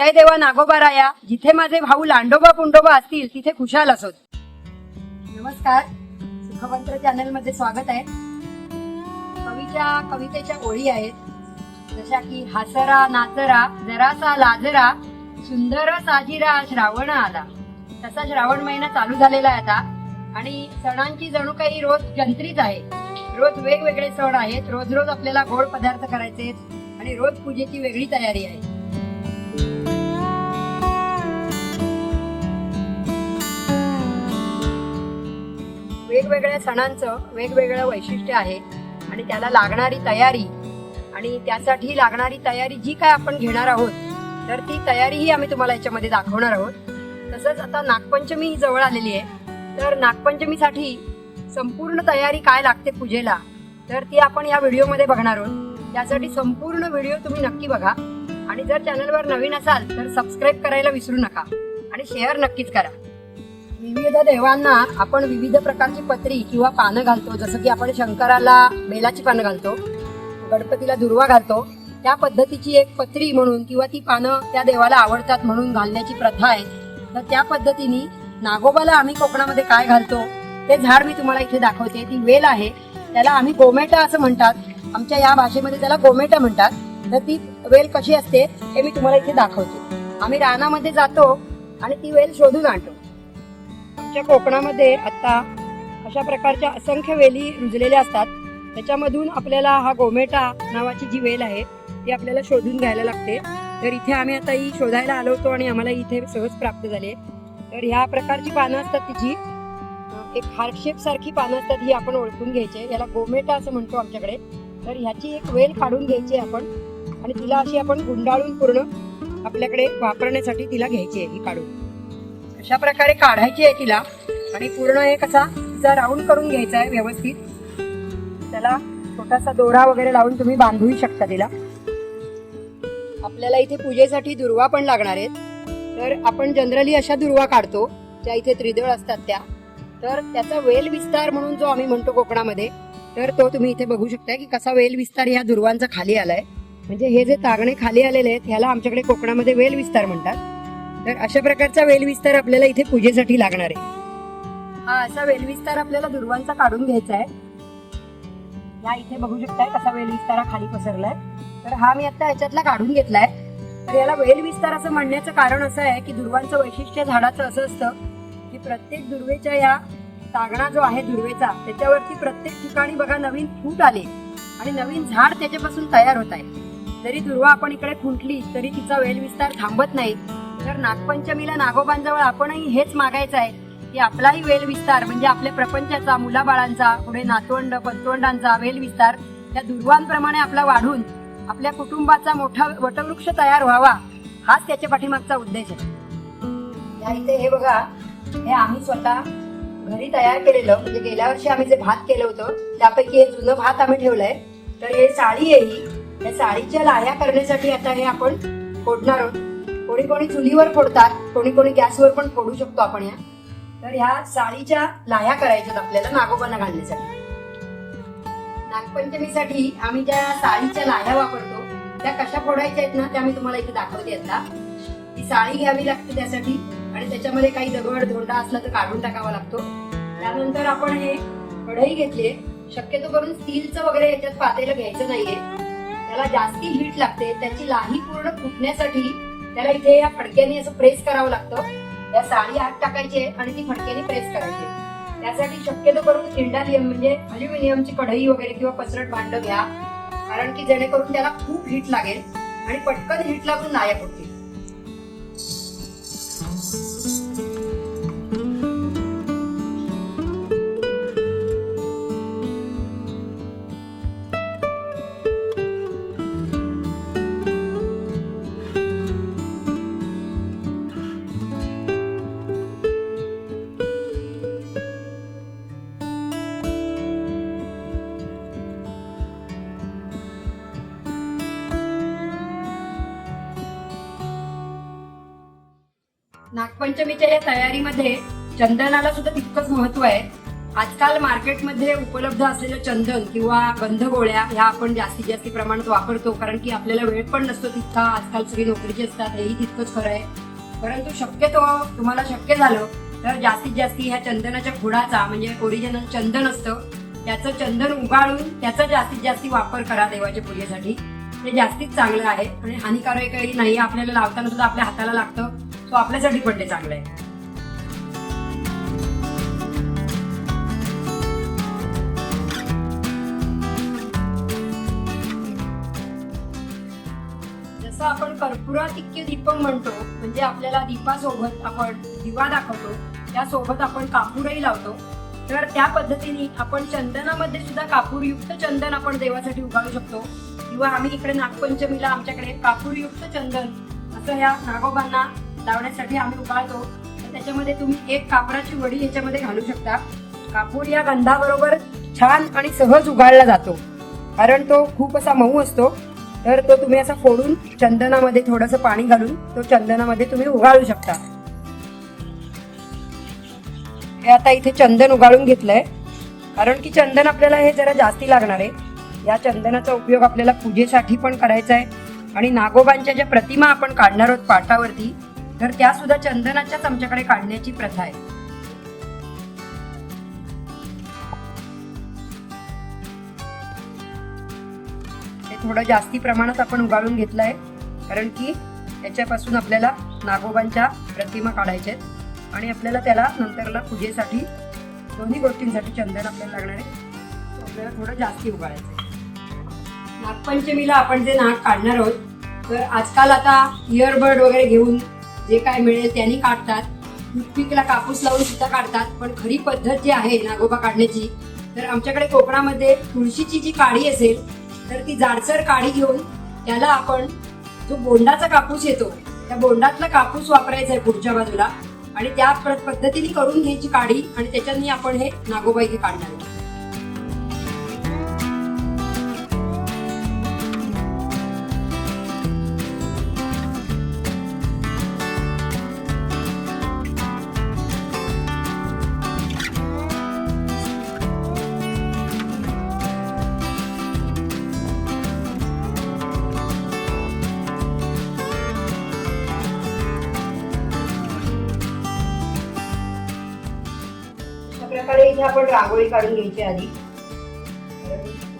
जय देवा नागोबाराया. जिथे माझे भाऊ लांडोबा पुंडोबा असतील तिथे खुशाल असोत नमस्कार. सुखमंत्र चॅनलमध्ये स्वागत आहे. कवीच्या कवितेच्या ओळी आहेत. जशा की हासरा नाचरा जरासा लाजरा सुंदर साजिरा श्रावण आला. तसा श्रावण महिना चालू झालेला आहे आता. आणि सणांची जणू काही रोज जंत्रीच आहे रोज वेगवेगळे सण आहेत. रोज रोज आपल्याला गोड पदार्थ करायचे आहेत आणि रोज पूजेची वेगळी तयारी आहे. वेगवेगळ्या सणांचं वेगवेगळं वैशिष्ट्य आहे आणि त्याला लागणारी तयारी आणि त्यासाठी लागणारी तयारी जी काय आपण घेणार आहोत तर ती तयारीही आम्ही तुम्हाला याच्यामध्ये दाखवणार आहोत. तसंच आता नागपंचमी ही जवळ आलेली आहे तर नागपंचमीसाठी संपूर्ण तयारी काय लागते पूजेला तर ती आपण या व्हिडिओमध्ये बघणार आहोत. त्यासाठी संपूर्ण व्हिडिओ तुम्ही नक्की बघा. आणि जर चॅनलवर नवीन असाल तर सबस्क्राईब करायला विसरू नका आणि शेअर नक्कीच करा. विविध देवांना आपण विविध प्रकारची पत्री किंवा पानं घालतो. जसं की आपण शंकराला बेलाची पानं घालतो गणपतीला दुर्वा घालतो. त्या पद्धतीची एक पत्री म्हणून किंवा ती पानं त्या देवाला आवडतात म्हणून घालण्याची प्रथा आहे. तर त्या पद्धतीने नागोबाला आम्ही कोकणामध्ये काय घालतो ते झाड मी तुम्हाला इथे दाखवते. ती वेल आहे. त्याला आम्ही गोमेटा असं म्हणतात. आमच्या या भाषेमध्ये त्याला गोमेटा म्हणतात. तर ती वेल कशी असते हे मी तुम्हाला इथे दाखवते. आम्ही रानामध्ये जातो आणि ती वेल शोधून आणतो. आमच्या कोकणामध्ये आत्ता अशा प्रकारच्या असंख्य वेली रुजलेल्या असतात. त्याच्यामधून आपल्याला हा गोमेटा नावाची जी वेल आहे ती आपल्याला शोधून घ्यायला लागते. तर इथे आम्ही आता ही शोधायला आलो होतो आणि आम्हाला इथे सहज प्राप्त झाले. तर ह्या प्रकारची पानं असतात तिची. एक हार्टशेप सारखी पानं असतात ही आपण ओळखून घ्यायची. याला गोमेटा असं म्हणतो आमच्याकडे. तर ह्याची एक वेल काढून घ्यायची आहे आपण. आणि तिला अशी आपण गुंडाळून पूर्ण आपल्याकडे वापरण्यासाठी तिला घ्यायची आहे ही काढून. अशा प्रकारे काढायची आहे तिला. आणि पूर्ण एक असा तिचा राऊंड करून घ्यायचा आहे व्यवस्थित. त्याला छोटासा दोरा वगैरे लावून तुम्ही बांधूही शकता तिला. आपल्याला इथे पूजेसाठी दुर्वा पण लागणार आहेत. तर आपण जनरली अशा दुर्वा काढतो ज्या इथे त्रिदळ असतात त्या. तर त्याचा वेल विस्तार म्हणून जो आम्ही म्हणतो कोकणामध्ये तर तो तुम्ही इथे बघू शकता की कसा वेल विस्तार ह्या दुर्वांचा खाली आलाय. म्हणजे हे जे तागणे खाली आलेले आहेत ह्याला आमच्याकडे कोकणामध्ये वेल विस्तार म्हणतात. तर अशा प्रकारचा वेल विस्तार आपल्याला इथे पूजेसाठी लागणार आहे. हा असा वेल विस्तार आपल्याला दुर्वांचा काढून घ्यायचा आहे. या इथे बघू शकताय कसा वेलविस्तार हा खाली पसरलाय. तर हा मी आता याच्यातला काढून घेतलाय. तर याला वेल विस्तार असं म्हणण्याचं कारण असं आहे की दुर्वांचं वैशिष्ट्य झाडाचं असं असतं की प्रत्येक दुर्वेच्या या तागणा जो आहे दुर्वेचा त्याच्यावरती प्रत्येक ठिकाणी बघा नवीन फूट आले आणि नवीन झाड त्याच्यापासून तयार होत आहे. जरी दुर्वा आपण इकडे खुंटली तरी तिचा वेल विस्तार थांबत नाही. तर नागपंचमीला नागोबांजवळ आपणही हेच मागायचं आहे. की आपलाही वेल विस्तार म्हणजे आपल्या प्रपंचाचा मुलाबाळांचा पुढे नातवंड पंतवंडांचा वेल विस्तार त्या दुर्वांप्रमाणे आपला वाढून आपल्या कुटुंबाचा मोठा वटवृक्ष तयार व्हावा हाच त्याच्या पाठीमागचा उद्देश आहे. या इथे हे बघा हे आम्ही स्वतः घरी तयार केलेलं म्हणजे गेल्या वर्षी आम्ही जे भात केलं होतं त्यापैकी हे जुनं भात आम्ही ठेवलंय. तर हे साडी आहे ही. या साडीच्या लाह्या करण्यासाठी आता हे आपण फोडणार आहोत. कोणी कोणी चुलीवर फोडतात कोणी कोणी गॅसवर पण फोडू शकतो आपण या. तर ह्या साडीच्या लाह्या करायच्यात आपल्याला नागोबांना घालण्यासाठी. नागपंचमीसाठी आम्ही ज्या साडीच्या लाह्या वापरतो त्या कशा फोडायच्या आहेत ना त्या मी तुम्हाला इथे दाखवते आता. ती साडी घ्यावी लागते त्यासाठी आणि त्याच्यामध्ये काही दगड धोंडा असला तर काढून टाकावा लागतो. त्यानंतर आपण हे कढई घेतली शक्यतो करून स्टीलचं वगैरे याच्यात पातेलं घ्यायचं नाहीये. त्याला जास्ती हीट लागते. त्याची लाही पूर्ण फुटण्यासाठी त्याला इथे या फडक्याने असं प्रेस करावं लागतं. या साडी आत टाकायची आणि ती फडक्याने प्रेस करायची त्यासाठी शक्यतो करून इंडालियम म्हणजे अल्युमिनियमची कढई वगैरे किंवा पसरट भांड घ्या. कारण की जेणेकरून त्याला खूप हीट लागेल आणि पटकन हीट लागून नायक होतो नागपंचमीच्या या तयारीमध्ये चंदनाला सुद्धा तितकंच महत्त्व आहे. आजकाल मार्केटमध्ये उपलब्ध असलेलं चंदन किंवा गंधगोळ्या ह्या आपण जास्तीत जास्त प्रमाणात वापरतो कारण की आपल्याला वेळ पण नसतो तितका. आजकाल सगळी नोकरीची असतात हेही तितकंच खरं आहे. परंतु शक्यतो तुम्हाला शक्य झालं तर जास्तीत जास्त ह्या चंदनाच्या खुडाचा म्हणजे ओरिजिनल चंदन असतं त्याचं चंदन उगाळून त्याचा जास्तीत जास्त वापर करा देवाच्या पूजेसाठी. ते जास्तीत चांगलं आहे. आणि हानिकारकही नाही आपल्याला लावताना सुद्धा आपल्या हाताला लागतं. तो आपल्यासाठी पण ते चांगलं आहे. जसं आपण कर्पुरातिक्य दीपक म्हणतो म्हणजे आपल्याला दीपासोबत आपण दिवा दाखवतो त्यासोबत आपण कापूरही लावतो तर त्या पद्धतीने आपण चंदनामध्ये सुद्धा कापूरयुक्त चंदन आपण देवासाठी उगाळू शकतो. किंवा आम्ही इकडे नागपंचमीला आमच्याकडे कापूरयुक्त चंदन असं या नागोबांना लावण्यासाठी आम्ही उगाळतो. तर त्याच्यामध्ये तुम्ही एक कापराची वडी याच्यामध्ये घालू शकता. कापूर या गंधाबरोबर छान आणि सहज उगाळला जातो. कारण तो खूप असा मऊ असतो. तर तो तुम्ही असा फोडून चंदनामध्ये थोडंसं पाणी घालून तो चंदनामध्ये तुम्ही उगाळू शकता. हे आता इथे चंदन उगाळून घेतलंय. कारण की चंदन आपल्याला हे जरा जास्ती लागणार आहे. या चंदनाचा उपयोग आपल्याला पूजेसाठी पण करायचा आहे. आणि नागोबांच्या ज्या प्रतिमा आपण काढणार आहोत पाटावरती तर त्या सुद्धा चंदनाच्याच आमच्याकडे काढण्याची प्रथा आहे. थोडं जास्ती प्रमाणात आपण उगाळून घेतलं आहे कारण की त्याच्यापासून आपल्याला नागोबांच्या प्रतिमा काढायच्या आहेत आणि आपल्याला त्याला नंतरला पूजेसाठी दोन्ही गोष्टींसाठी चंदन आपल्याला लागणार आहे. आपल्याला थोडं जास्ती उगाळायचं आहे. नागपंचमीला आपण जे नाग काढणार आहोत तर आजकाल आता इयरबड वगैरे घेऊन जे काय मिळेल त्यांनी काढतात. पिकला कापूस लावून सुद्धा काढतात. पण खरी पद्धत जी आहे नागोबा काढण्याची तर आमच्याकडे कोकणामध्ये तुळशीची जी काडी असेल तर ती जाडसर काडी घेऊन त्याला आपण जो बोंडाचा कापूस येतो त्या बोंडातला कापूस वापरायचा आहे पुढच्या बाजूला. आणि त्या पद्धतीने करून घ्यायची काडी आणि त्याच्यानी आपण हे नागोबा इथे काढणार प्रकारे इथे आपण रांगोळी काढून घ्यायची आधी.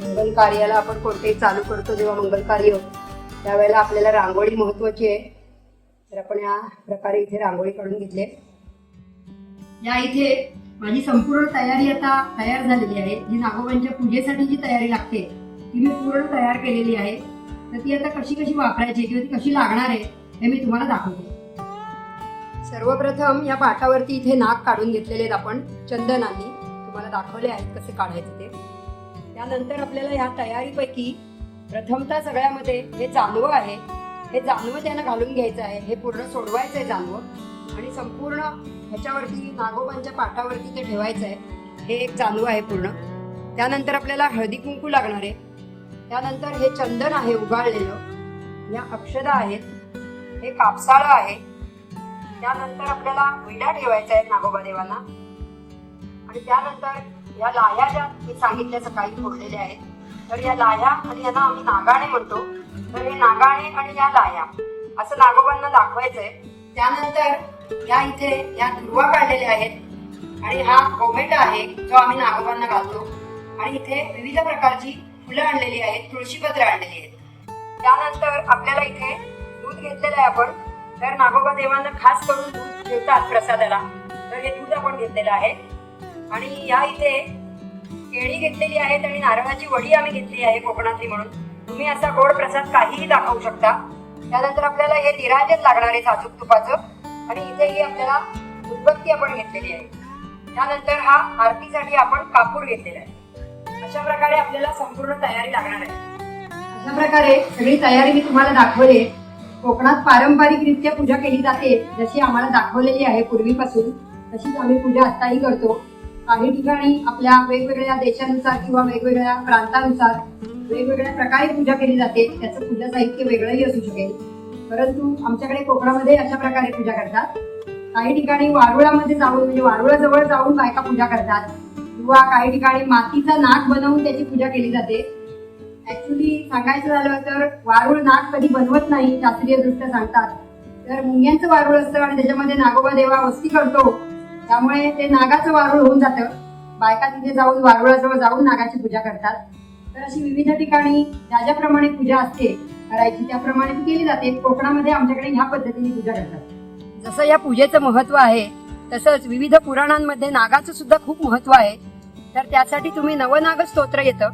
मंगल कार्याला आपण कोणतेही चालू करतो जेव्हा मंगल कार्य त्यावेळेला आपल्याला रांगोळी महत्वाची आहे. तर आपण या प्रकारे इथे रांगोळी काढून घेतली या इथे माझी संपूर्ण तयारी आता तयार झालेली आहे. जी नागोबांच्या पूजेसाठी जी तयारी लागते ती मी पूर्ण तयार केलेली आहे. तर ती आता कशी कशी वापरायची किंवा ती कशी लागणार आहे हे मी तुम्हाला दाखवते. सर्वप्रथम या पाटावरती इथे नाक काढून घेतलेले आहेत आपण चंदनांनी. तुम्हाला दाखवले आहेत कसे काढायचे ते. त्यानंतर आपल्याला ह्या तयारीपैकी प्रथमतः सगळ्यामध्ये हे जानवं आहे. हे जानवं त्यांना घालून घ्यायचं आहे. हे पूर्ण सोडवायचं आहे जानवं आणि संपूर्ण ह्याच्यावरती नागोबांच्या पाटावरती ते ठेवायचं आहे. हे एक जानवं आहे पूर्ण. त्यानंतर आपल्याला हळदी कुंकू लागणार आहे. त्यानंतर हे चंदन आहे उगाळलेलं. या अक्षदा आहेत. हे कापसाळं आहे. त्यानंतर आपल्याला विडा ठेवायचा आहे नागोबा देवांना आणि त्यानंतर या लाह्या ज्या मी सांगितल्या सकाळी फोडलेल्या आहेत तर या लाह्या आणि यांना आम्ही नागाणे म्हणतो. तर हे नागाणे आणि या लाह्या असं नागोबांना दाखवायचंय. त्यानंतर या इथे या दुर्वा काढलेल्या आहेत आणि हा गोमेटा आहे जो आम्ही नागोबांना घालतो. आणि इथे विविध प्रकारची फुलं आणलेली आहेत तुळशीपत्र आणलेली आहेत. त्यानंतर आपल्याला इथे दूध घेतलेलं आहे आपण. तर नागोबा देवांना खास करून दूध ठेवतात प्रसादाला. तर हे दूध आपण घेतलेलं आहे. आणि या इथे केळी घेतलेली आहेत आणि नारळाची वडी आम्ही घेतली आहे कोकणातली म्हणून. तुम्ही असा गोड प्रसाद काहीही दाखवू शकता. त्यानंतर आपल्याला हे निराजन लागणार आहे साजूक तुपाचं. आणि इथेही आपल्याला उदबत्ती आपण घेतलेली आहे. त्यानंतर हा आरतीसाठी आपण कापूर घेतलेला आहे. अशा प्रकारे आपल्याला संपूर्ण तयारी लागणार आहे. अशा प्रकारे सगळी तयारी मी तुम्हाला दाखवली आहे. कोकणात पारंपरिकरित्या पूजा केली जाते जशी आम्हाला दाखवलेली आहे पूर्वीपासून तशीच आम्ही पूजा आत्ताही करतो. काही ठिकाणी आपल्या वेगवेगळ्या देशानुसार किंवा वेगवेगळ्या प्रांतानुसार वेगवेगळ्या प्रकारे पूजा केली जाते. त्याचं पूजा साहित्य वेगळंही असू शकेल. परंतु आमच्याकडे कोकणामध्ये अशा प्रकारे पूजा करतात. काही ठिकाणी वारुळामध्ये जाऊन म्हणजे वारुळाजवळ जाऊन बायका पूजा करतात. किंवा किंवा काही ठिकाणी मातीचा नाग बनवून त्याची पूजा केली जाते. ऍक्च्युली सांगायचं झालं तर वारुळ नाग कधी बनवत नाही शास्त्रीय दृष्ट्या सांगतात. तर मुंग्यांचं वारुळ असतं आणि त्याच्यामध्ये नागोबा देवा वस्ती करतो. त्यामुळे ते नागाचं वारुळ होऊन जातं. बायका तिथे जाऊन वारुळाजवळ जाऊन नागाची पूजा करतात. तर अशी विविध ठिकाणी ज्या ज्याप्रमाणे पूजा असते करायची त्याप्रमाणे ती केली जाते. कोकणामध्ये आमच्याकडे ह्या पद्धतीने पूजा करतात. जसं या पूजेचं महत्त्व आहे तसंच विविध पुराणांमध्ये नागाचं सुद्धा खूप महत्त्व आहे. तर त्यासाठी तुम्ही नवनाग स्तोत्र येतं.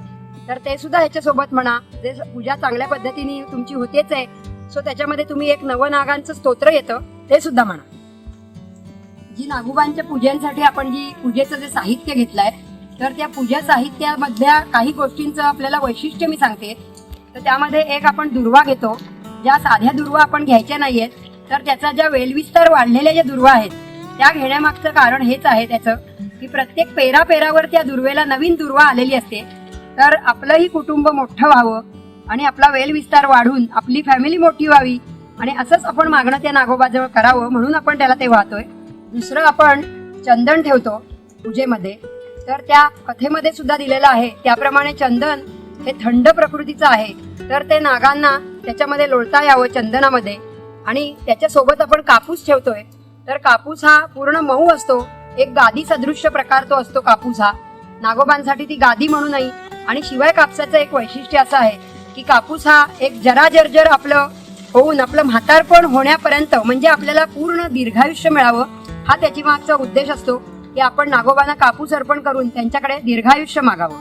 तर ते सुद्धा ह्याच्यासोबत म्हणा जे पूजा चांगल्या पद्धतीने तुमची होतेच आहे सो त्याच्यामध्ये तुम्ही एक नवनागांचं स्तोत्र येतं ते सुद्धा म्हणा. जी नागोबांच्या पूजेंसाठी आपण जी पूजेचं जे साहित्य घेतलंय तर त्या पूजा साहित्यामधल्या काही गोष्टींचं आपल्याला वैशिष्ट्य मी सांगते. तर त्यामध्ये एक आपण दुर्वा घेतो ज्या साध्या दुर्वा आपण घ्यायच्या नाहीयेत तर त्याचा ज्या वेलविस्तार वाढलेल्या ज्या दुर्वा आहेत त्या घेण्यामागचं कारण हेच आहे त्याचं की प्रत्येक पेरा पेरावर त्या दुर्वेला नवीन दुर्वा आलेली असते. तर आपलंही कुटुंब मोठं व्हावं आणि आपला वेलविस्तार वाढून आपली फॅमिली मोठी व्हावी आणि असंच आपण मागणं त्या नागोबाजवळ करावं म्हणून आपण त्याला ते वाहतोय. दुसरं आपण चंदन ठेवतो पूजेमध्ये. तर त्या कथेमध्ये सुद्धा दिलेलं आहे. त्याप्रमाणे चंदन हे थंड प्रकृतीचं आहे. तर ते नागांना त्याच्यामध्ये लोळता यावं चंदनामध्ये आणि त्याच्यासोबत आपण कापूस ठेवतोय. तर कापूस हा पूर्ण मऊ असतो. एक गादी सदृश्य प्रकार तो असतो कापूस हा. नागोबांसाठी ती गादी म्हणूनही आणि शिवाय कापसाचं एक वैशिष्ट्य असं आहे की कापूस हा एक जरा जर्जर आपलं होऊन आपलं म्हातारपण होण्यापर्यंत म्हणजे आपल्याला पूर्ण दीर्घायुष्य मिळावं हा त्याची मागचा उद्देश असतो की आपण नागोबांना कापूस अर्पण करून त्यांच्याकडे दीर्घायुष्य मागावं.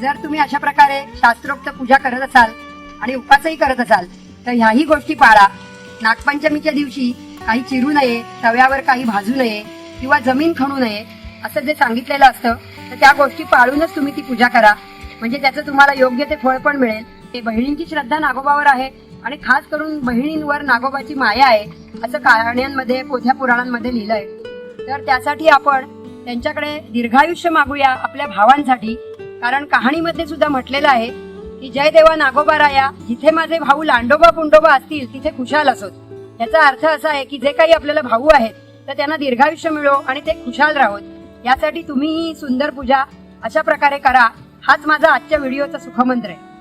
जर तुम्ही अशा प्रकारे शास्त्रोक्त पूजा करत असाल आणि उपासही करत असाल तर ह्याही गोष्टी पाळा. नागपंचमीच्या दिवशी काही चिरू नये तव्यावर काही भाजू नये किंवा जमीन खणू नये असं जे सांगितलेलं असतं तर त्या गोष्टी पाळूनच तुम्ही ती पूजा करा. म्हणजे त्याचं तुम्हाला योग्य ते फळ पण मिळेल. ते बहिणींची श्रद्धा नागोबावर आहे आणि खास करून बहिणींवर नागोबाची माया आहे असं कहाण्यांमध्ये पोथ्या पुराणांमध्ये लिहिलंय. तर त्यासाठी आपण त्यांच्याकडे दीर्घायुष्य मागूया आपल्या भावांसाठी. कारण कहाणीमध्ये सुद्धा म्हटलेलं आहे की जय देवा नागोबा राया जिथे माझे भाऊ लांडोबा पुंडोबा असतील तिथे खुशाल असोत याचा अर्थ असा आहे की जे काही आपल्याला भाऊ आहेत तर त्यांना दीर्घायुष्य मिळो आणि ते खुशाल राहोत. यासाठी तुम्ही ही सुंदर पूजा अशा प्रकारे करा. हाच माझा आजच्या व्हिडिओचा सुखमंत्र आहे.